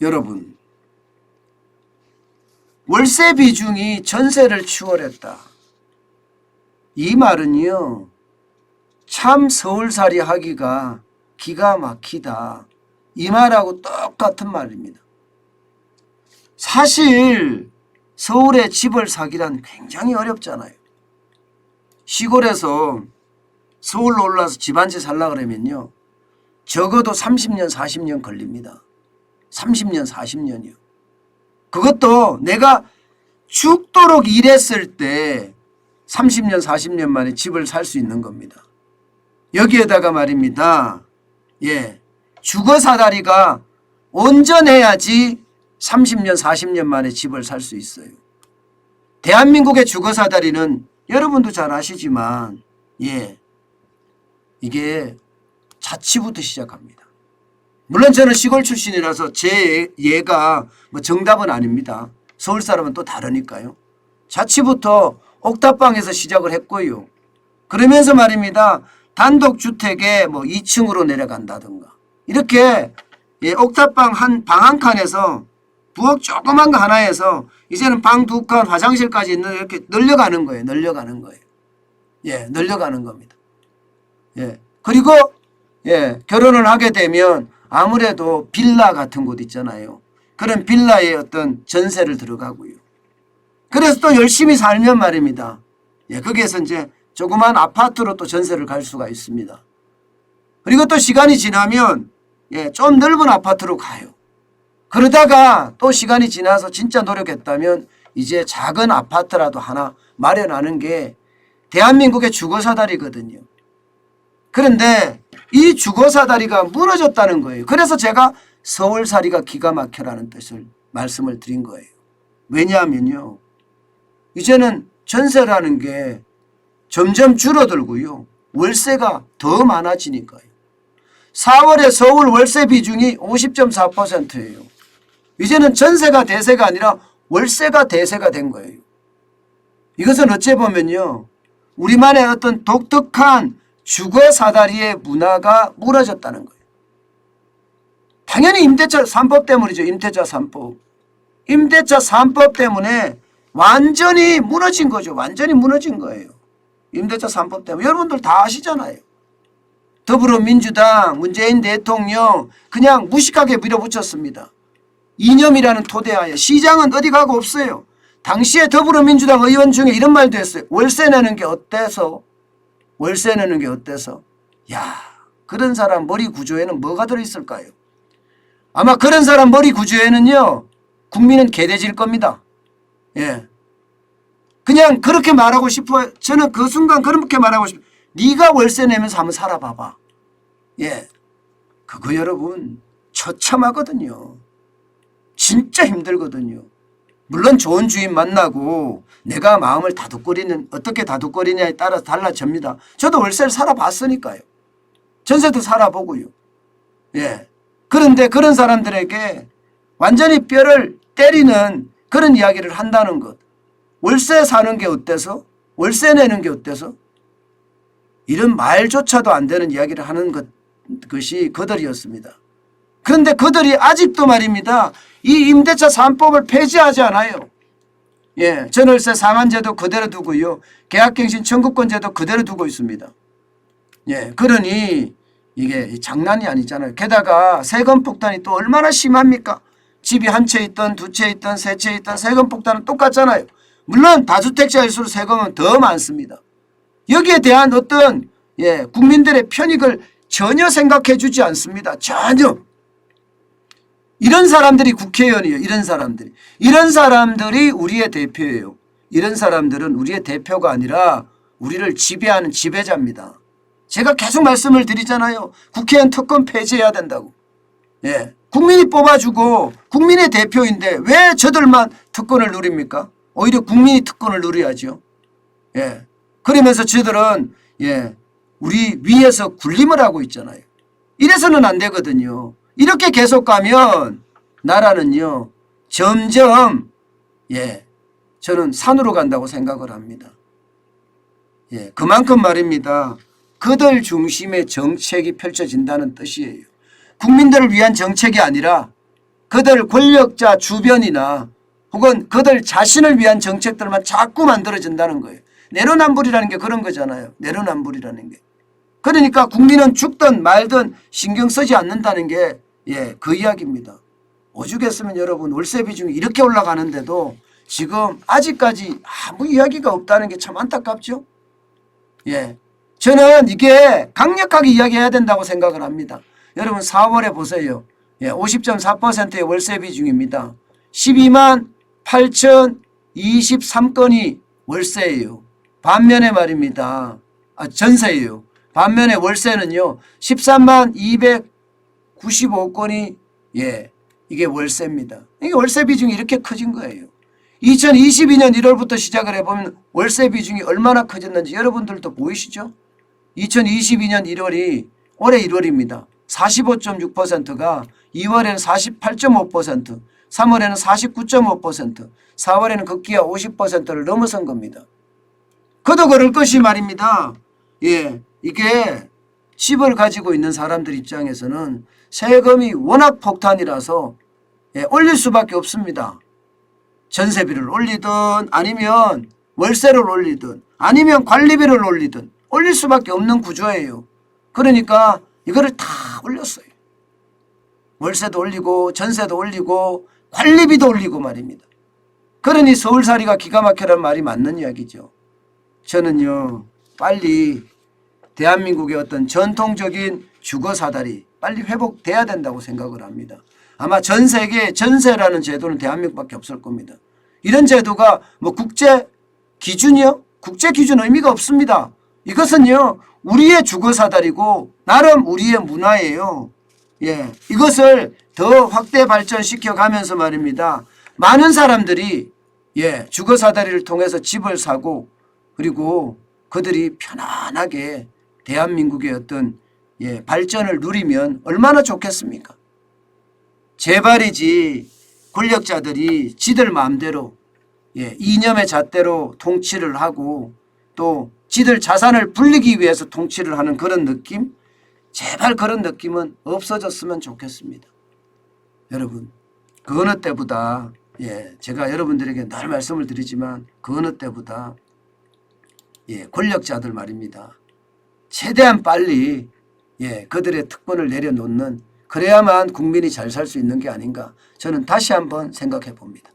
여러분 월세 비중이 전세를 추월했다. 이 말은요. 참 서울살이 하기가 기가 막히다. 이 말하고 똑같은 말입니다. 사실 서울에 집을 사기란 굉장히 어렵잖아요. 시골에서 서울로 올라와서 집 한 채 살라 그러면요. 적어도 30년, 40년 걸립니다. 30년, 40년이요. 그것도 내가 죽도록 일했을 때 30년, 40년 만에 집을 살 수 있는 겁니다. 여기에다가 말입니다. 예. 주거 사다리가 온전해야지 30년, 40년 만에 집을 살 수 있어요. 대한민국의 주거 사다리는 여러분도 잘 아시지만, 예. 이게 자치부터 시작합니다. 물론 저는 시골 출신이라서 제 예가 뭐 정답은 아닙니다. 서울 사람은 또 다르니까요. 자치부터 옥탑방에서 시작을 했고요. 그러면서 말입니다. 단독 주택에 뭐 2층으로 내려간다든가 이렇게 예, 옥탑방 한 방 한 칸에서 부엌 조그만 거 하나에서 이제는 방 두 칸 화장실까지 이렇게 늘려가는 거예요. 늘려가는 거예요. 예, 늘려가는 겁니다. 예. 그리고 예, 결혼을 하게 되면 아무래도 빌라 같은 곳 있잖아요. 그런 빌라에 어떤 전세를 들어가고요. 그래서 또 열심히 살면 말입니다. 예, 거기에서 이제 조그만 아파트로 또 전세를 갈 수가 있습니다. 그리고 또 시간이 지나면 예, 좀 넓은 아파트로 가요. 그러다가 또 시간이 지나서 진짜 노력했다면 이제 작은 아파트라도 하나 마련하는 게 대한민국의 주거사다리거든요. 그런데 이 주거사다리가 무너졌다는 거예요. 그래서 제가 서울살이가 기가 막혀라는 뜻을 말씀을 드린 거예요. 왜냐하면요. 이제는 전세라는 게 점점 줄어들고요. 월세가 더 많아지니까요. 4월에 서울 월세 비중이 50.4%예요. 이제는 전세가 대세가 아니라 월세가 대세가 된 거예요. 이것은 어찌 보면요. 우리만의 어떤 독특한 주거 사다리의 문화가 무너졌다는 거예요. 당연히 임대차 3법 때문이죠. 임대차 3법. 임대차 3법 때문에 완전히 무너진 거죠. 완전히 무너진 거예요. 임대차 3법 때문에. 여러분들 다 아시잖아요. 더불어민주당 문재인 대통령 그냥 무식하게 밀어붙였습니다. 이념이라는 토대하에 시장은 어디 가고 없어요. 당시에 더불어민주당 의원 중에 이런 말도 했어요. 월세 내는 게 어때서? 월세 내는 게 어때서? 야 그런 사람 머리 구조에는 뭐가 들어있을까요? 아마 그런 사람 머리 구조에는요. 국민은 개돼질 겁니다. 예. 그냥 그렇게 말하고 싶어요. 저는 그 순간 그렇게 말하고 싶어요. 네가 월세 내면서 한번 살아봐봐. 예. 그거 여러분 처참하거든요. 진짜 힘들거든요. 물론 좋은 주인 만나고 내가 마음을 다독거리는 어떻게 다독거리냐에 따라서 달라집니다. 저도 월세를 살아봤으니까요. 전세도 살아보고요. 예. 그런데 그런 사람들에게 완전히 뼈를 때리는 그런 이야기를 한다는 것. 월세 사는 게 어때서? 월세 내는 게 어때서? 이런 말조차도 안 되는 이야기를 하는 것, 것이 그들이었습니다. 그런데 그들이 아직도 말입니다. 이 임대차 3법을 폐지하지 않아요. 예, 전월세 상한제도 그대로 두고요. 계약갱신 청구권제도 그대로 두고 있습니다. 예, 그러니 이게 장난이 아니잖아요. 게다가 세금 폭탄이 또 얼마나 심합니까? 집이 한 채 있던 두 채 있던 세 채 있던 세금 폭탄은 똑같잖아요. 물론 다주택자일수록 세금은 더 많습니다. 여기에 대한 어떤 예, 국민들의 편익을 전혀 생각해 주지 않습니다. 전혀. 이런 사람들이 국회의원이에요. 이런 사람들이. 이런 사람들이 우리의 대표예요. 이런 사람들은 우리의 대표가 아니라 우리를 지배하는 지배자입니다. 제가 계속 말씀을 드리잖아요. 국회의원 특권 폐지해야 된다고. 예. 국민이 뽑아주고 국민의 대표인데 왜 저들만 특권을 누립니까? 오히려 국민이 특권을 누려야죠. 예. 그러면서 저들은 예. 우리 위에서 군림을 하고 있잖아요. 이래서는 안 되거든요. 이렇게 계속 가면 나라는요. 점점 예. 저는 산으로 간다고 생각을 합니다. 예. 그만큼 말입니다. 그들 중심의 정책이 펼쳐진다는 뜻이에요. 국민들을 위한 정책이 아니라 그들 권력자 주변이나 혹은 그들 자신을 위한 정책들만 자꾸 만들어진다는 거예요. 내로남불이라는 게 그런 거잖아요. 내로남불이라는 게. 그러니까 국민은 죽든 말든 신경 쓰지 않는다는 게 예, 그 이야기입니다. 오죽했으면 여러분 월세 비중이 이렇게 올라가는데도 지금 아직까지 아무 이야기가 없다는 게 참 안타깝죠. 예. 저는 이게 강력하게 이야기해야 된다고 생각을 합니다. 여러분 4월에 보세요. 예, 50.4%의 월세 비중입니다. 12만 8,023건이 월세예요. 반면에 말입니다. 아, 전세예요. 반면에 월세는요. 13만 295건이 예, 이게 월세입니다. 이게 월세 비중이 이렇게 커진 거예요. 2022년 1월부터 시작을 해보면 월세 비중이 얼마나 커졌는지 여러분들도 보이시죠? 2022년 1월이 올해 1월입니다. 45.6%가 2월에는 48.5%, 3월에는 49.5%, 4월에는 급기야 50%를 넘어선 겁니다. 그도 그럴 것이 말입니다. 예, 이게 집을 가지고 있는 사람들 입장에서는 세금이 워낙 폭탄이라서 예, 올릴 수밖에 없습니다. 전세비를 올리든 아니면 월세를 올리든 아니면 관리비를 올리든 올릴 수밖에 없는 구조예요. 그러니까 이거를 다 올렸어요. 월세도 올리고 전세도 올리고 관리비도 올리고 말입니다. 그러니 서울살이가 기가 막혀란 말이 맞는 이야기죠. 저는요 빨리 대한민국의 어떤 전통적인 주거 사다리 빨리 회복돼야 된다고 생각을 합니다. 아마 전 세계 전세라는 제도는 대한민국밖에 없을 겁니다. 이런 제도가 뭐 국제 기준이요? 국제 기준 의미가 없습니다. 이것은요 우리의 주거 사다리고 나름 우리의 문화예요. 예, 이것을 더 확대 발전시켜 가면서 말입니다. 많은 사람들이 예, 주거 사다리를 통해서 집을 사고 그리고 그들이 편안하게 대한민국의 어떤 예, 발전을 누리면 얼마나 좋겠습니까? 제발이지 권력자들이 지들 마음대로 예, 이념의 잣대로 통치를 하고 또 지들 자산을 불리기 위해서 통치를 하는 그런 느낌? 제발 그런 느낌은 없어졌으면 좋겠습니다. 여러분, 그 어느 때보다 예, 제가 여러분들에게 늘 말씀을 드리지만 그 어느 때보다 예, 권력자들 말입니다. 최대한 빨리 예, 그들의 특권을 내려놓는 그래야만 국민이 잘 살 수 있는 게 아닌가 저는 다시 한번 생각해 봅니다.